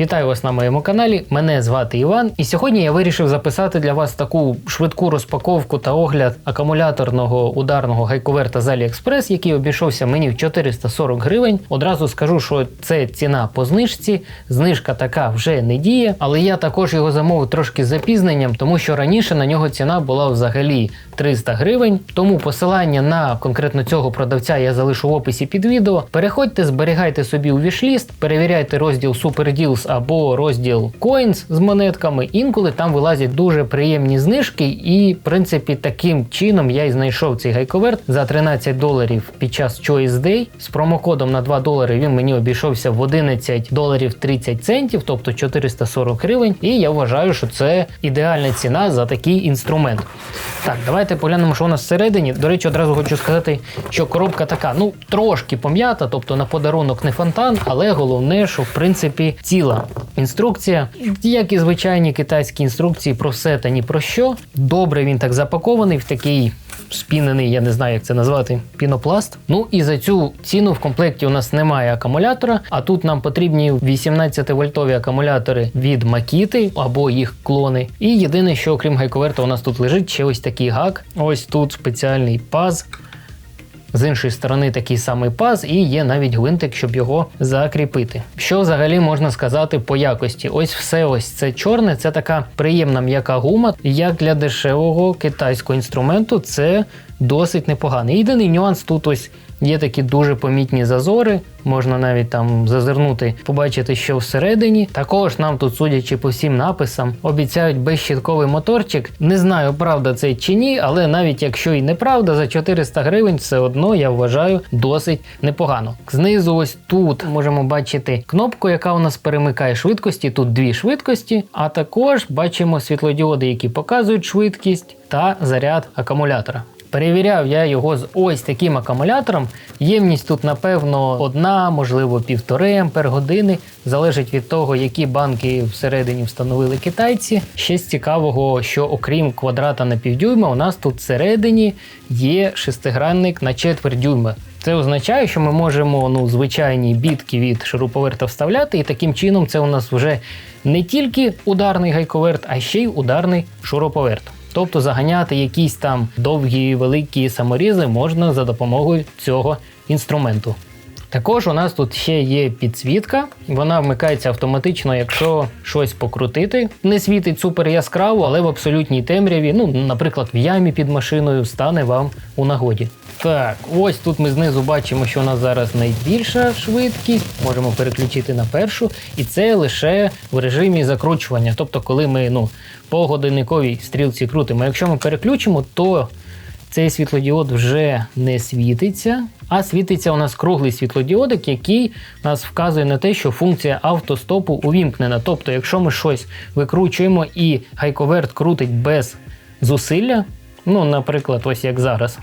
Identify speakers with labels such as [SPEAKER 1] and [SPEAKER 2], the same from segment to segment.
[SPEAKER 1] Вітаю вас на моєму каналі. Мене звати Іван, і сьогодні я вирішив записати для вас таку швидку розпаковку та огляд акумуляторного ударного гайковерта з AliExpress, який обійшовся мені в 440 гривень. Одразу скажу, що це ціна по знижці. Знижка така вже не діє, але я також його замовив трошки з запізненням, тому що раніше на нього ціна була взагалі 300 гривень. Тому посилання на конкретно цього продавця я залишу в описі під відео. Переходьте, зберігайте собі у вішліст, перевіряйте розділ Super Або розділ Coins з монетками. Інколи там вилазять дуже приємні знижки, і в принципі таким чином я і знайшов цей гайковерт за 13 доларів під час Choice Day. З промокодом на 2 долари він мені обійшовся в 11 доларів 30 центів, тобто 440 гривень. І я вважаю, що це ідеальна ціна за такий інструмент. Так, давайте поглянемо, що у нас всередині. До речі, одразу хочу сказати, що коробка така, ну трошки пом'ята, тобто на подарунок не фонтан, але головне, що в принципі ціла інструкція, як і звичайні китайські інструкції про все та ні про що. Добре, він так запакований в такий спінений, я не знаю, як це назвати, пінопласт. Ну і за цю ціну в комплекті у нас немає акумулятора, а тут нам потрібні 18 вольтові акумулятори від Makita або їх клони. І єдине, що окрім гайковерта, у нас тут лежить ще ось такий гак. Ось тут спеціальний паз. З іншої сторони такий самий паз, і є навіть гвинтик, щоб його закріпити. Що взагалі можна сказати по якості? Ось все ось це чорне, це така приємна м'яка гума. Як для дешевого китайського інструменту, це досить непоганий. Єдиний нюанс тут ось є такі дуже помітні зазори. Можна навіть там зазирнути, побачити, що всередині. Також нам тут, судячи по всім написам, обіцяють безщітковий моторчик. Не знаю, правда це чи ні, але навіть якщо і неправда, за 400 гривень все одно я вважаю досить непогано. Знизу, ось тут можемо бачити кнопку, яка у нас перемикає швидкості. Тут дві швидкості, а також бачимо світлодіоди, які показують швидкість та заряд акумулятора. Перевіряв я його з ось таким акумулятором. Ємність тут, напевно, одна, можливо, півтори ампер години. Залежить від того, які банки всередині встановили китайці. Ще з цікавого, що окрім квадрата на півдюйма, у нас тут всередині є шестигранник на четверть дюйма. Це означає, що ми можемо ну, звичайні бітки від шуруповерта вставляти, і таким чином це у нас вже не тільки ударний гайковерт, а ще й ударний шуруповерт. Тобто заганяти якісь там довгі великі саморізи можна за допомогою цього інструменту. Також у нас тут ще є підсвітка, вона вмикається автоматично, якщо щось покрутити. Не світить супер яскраво, але в абсолютній темряві, ну, наприклад, в ямі під машиною стане вам у нагоді. Так, ось тут ми знизу бачимо, що у нас зараз найбільша швидкість. Можемо переключити на першу, і це лише в режимі закручування. Тобто, коли ми ну, по годинниковій стрілці крутимо. Якщо ми переключимо, то цей світлодіод вже не світиться, а світиться у нас круглий світлодіодик, який нас вказує на те, що функція автостопу увімкнена. Тобто, якщо ми щось викручуємо і гайковерт крутить без зусилля, ну, наприклад, ось як зараз.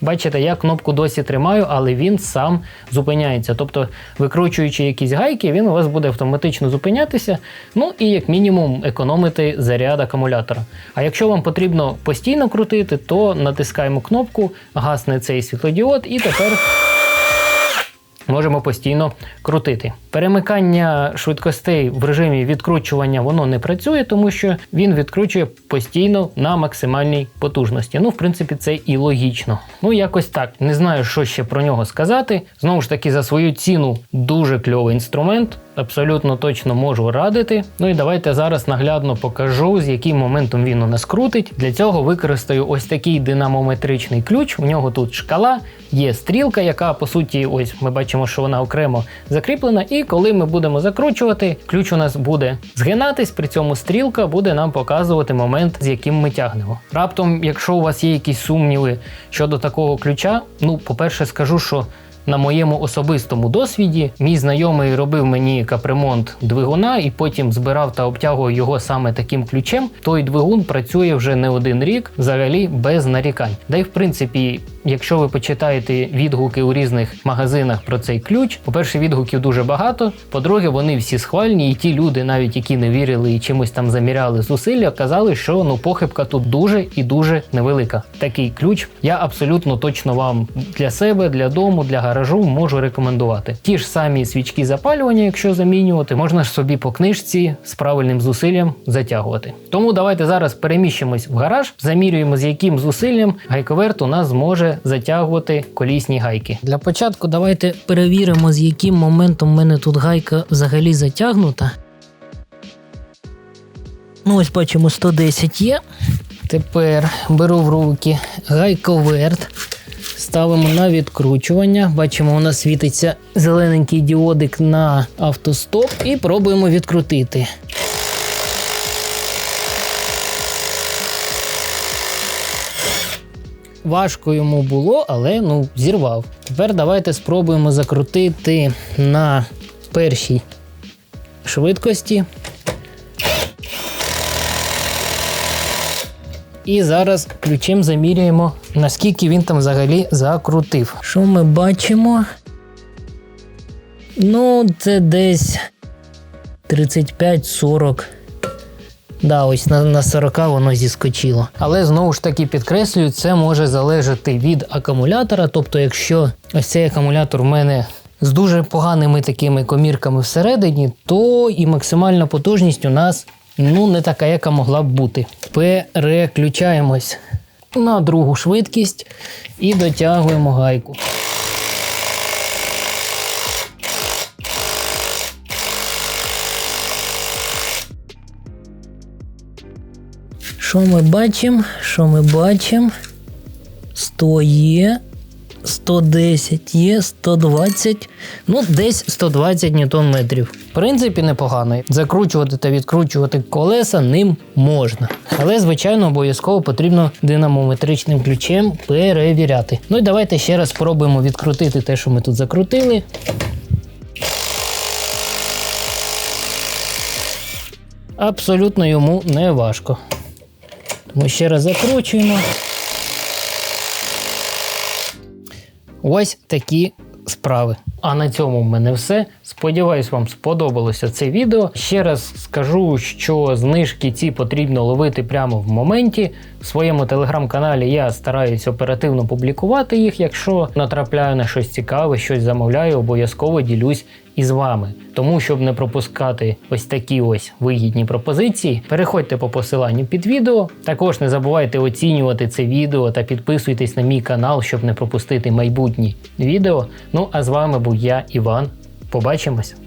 [SPEAKER 1] Бачите, я кнопку досі тримаю, але він сам зупиняється. Тобто, викручуючи якісь гайки, він у вас буде автоматично зупинятися. Ну і як мінімум економити заряд акумулятора. А якщо вам потрібно постійно крутити, то натискаємо кнопку, гасне цей світлодіод, і тепер. Можемо постійно крутити. Перемикання швидкостей в режимі відкручування воно не працює, тому що він відкручує постійно на максимальній потужності. Ну, в принципі, це і логічно. Ну, якось так. Не знаю, що ще про нього сказати. Знову ж таки, за свою ціну дуже кльовий інструмент. Абсолютно точно можу радити. Ну і давайте зараз наглядно покажу, з яким моментом він у нас крутить. Для цього використаю ось такий динамометричний ключ. У нього тут шкала, є стрілка, яка по суті, ось ми бачимо, що вона окремо закріплена. І коли ми будемо закручувати, ключ у нас буде згинатись, при цьому стрілка буде нам показувати момент, з яким ми тягнемо. Раптом, якщо у вас є якісь сумніви щодо такого ключа, ну, по-перше, скажу, що на моєму особистому досвіді мій знайомий робив мені капремонт двигуна і потім збирав та обтягував його саме таким ключем. Той двигун працює вже не один рік, взагалі без нарікань. Да й в принципі, якщо ви почитаєте відгуки у різних магазинах про цей ключ, по-перше, відгуків дуже багато. По-друге, вони всі схвальні, і ті люди, навіть які не вірили і чимось там заміряли зусилля, казали, що ну похибка тут дуже і дуже невелика. Такий ключ я абсолютно точно вам для себе, для дому, для гаражу можу рекомендувати. Ті ж самі свічки запалювання, якщо замінювати, можна ж собі по книжці з правильним зусиллям затягувати. Тому давайте зараз переміщимось в гараж, замірюємо, з яким зусиллям гайковерт у нас зможе затягувати колісні гайки. Для початку давайте перевіримо, з яким моментом в мене тут гайка взагалі затягнута. Ну, ось бачимо, 110 є. Тепер беру в руки гайковерт. Ставимо на відкручування. Бачимо, у нас світиться зелененький діодик на автостоп і пробуємо відкрутити. Важко йому було, але ну, зірвав. Тепер давайте спробуємо закрутити на першій швидкості. І зараз ключем заміряємо, наскільки він там взагалі закрутив. Що ми бачимо? Ну, це десь 35-40. Да, ось на, на 40 воно зіскочило. Але знову ж таки підкреслюю, це може залежати від акумулятора. Тобто, якщо ось цей акумулятор в мене з дуже поганими такими комірками всередині, то і максимальна потужність у нас ну не така, яка могла б бути. Переключаємось на другу швидкість і дотягуємо гайку. Що ми бачимо? Що ми бачимо? 100 є, 110 є, 120, ну десь 120 ньютон метрів. В принципі, непогано. Закручувати та відкручувати колеса ним можна. Але, звичайно, обов'язково потрібно динамометричним ключем перевіряти. Ну і давайте ще раз спробуємо відкрутити те, що ми тут закрутили. Абсолютно йому не важко. Тому ще раз закручуємо. Ось такі справи. А на цьому в мене все. Сподіваюсь, вам сподобалося це відео. Ще раз скажу, що знижки ці потрібно ловити прямо в моменті. В своєму телеграм-каналі я стараюсь оперативно публікувати їх. Якщо натрапляю на щось цікаве, щось замовляю, обов'язково ділюсь із вами. Тому, щоб не пропускати ось такі ось вигідні пропозиції, переходьте по посиланню під відео. Також не забувайте оцінювати це відео та підписуйтесь на мій канал, щоб не пропустити майбутні відео. Ну а з вами був я, Іван. Побачимось!